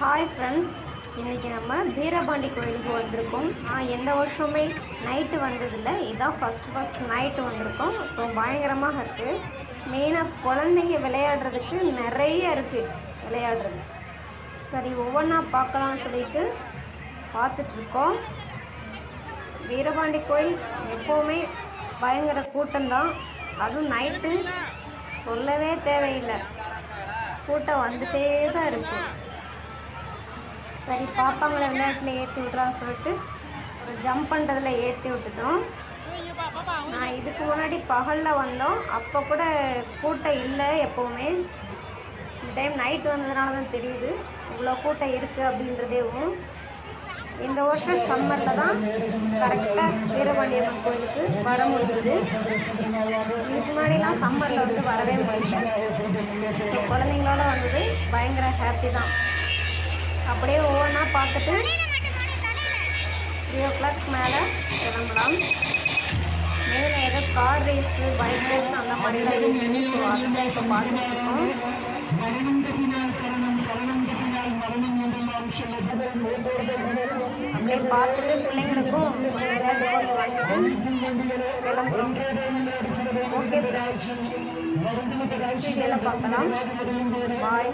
Hi friends இன்றைக்கி நம்ம வீரபாண்டி கோயிலுக்கு வந்திருக்கோம். நான் எந்த வருஷமே நைட்டு வந்ததில்லை. இதுதான் ஃபஸ்ட் ஃபஸ்ட் நைட்டு வந்திருக்கோம். ஸோ பயங்கரமாக இருக்குது மெயினாக குழந்தைங்க விளையாடுறதுக்கு நிறைய இருக்குது விளையாடுறது. சரி ஒவ்வொன்றா பார்க்கலாம்னு சொல்லிட்டு பார்த்துட்ருக்கோம். வீரபாண்டி கோயில் எப்போவுமே பயங்கர கூட்டம்தான். அதுவும் நைட்டு சொல்லவே தேவையில்லை. கூட்டம் வந்துட்டே தான் இருக்குது சரி பாப்பாங்களை விளையாட்டில் ஏற்றி விட்றான்னு சொல்லிட்டு ஒரு ஜம்ப் பண்ணுறதுல ஏற்றி விட்டுட்டோம். நான் இதுக்கு முன்னாடி பகலில் வந்தோம். அப்போ கூட கூட்டம் இல்லை எப்போவுமே. இந்த டைம் நைட் வந்ததுனால தான் தெரியுது. இவ்வளோ கூட்டம் இருக்குது அப்படின்றதேவும். இந்த வருஷம் சம்மரில் தான் கரெக்டாக வீரபாண்டியம்மன் கோயிலுக்கு வர முடிஞ்சது. இதுக்கு முன்னாடிலாம் சம்மரில் வந்து வரவே முடியல. ஸோ குழந்தைங்களோட வந்தது பயங்கர ஹாப்பி தான். அப்படியே ஒவ்வொன்றா பார்த்துட்டு த்ரீ ஓ கிளாக் மேலே கிளம்பலாம். மேலே ஏதோ கார் ரேஸு பைக் ரேஸ் அந்த மாதிரிலாம் இருக்குது ஸோ அதுதான் இப்போ பார்த்துட்ருக்கோம். அப்படியே பார்த்துட்டு பிள்ளைங்களுக்கும் கொஞ்சம் விளையாட்டு பொருள் வாங்கிட்டு கிளம்புறோம். ஓகே நெக்ஸ்ட் வீடியோவில் பார்க்கலாம். பாய்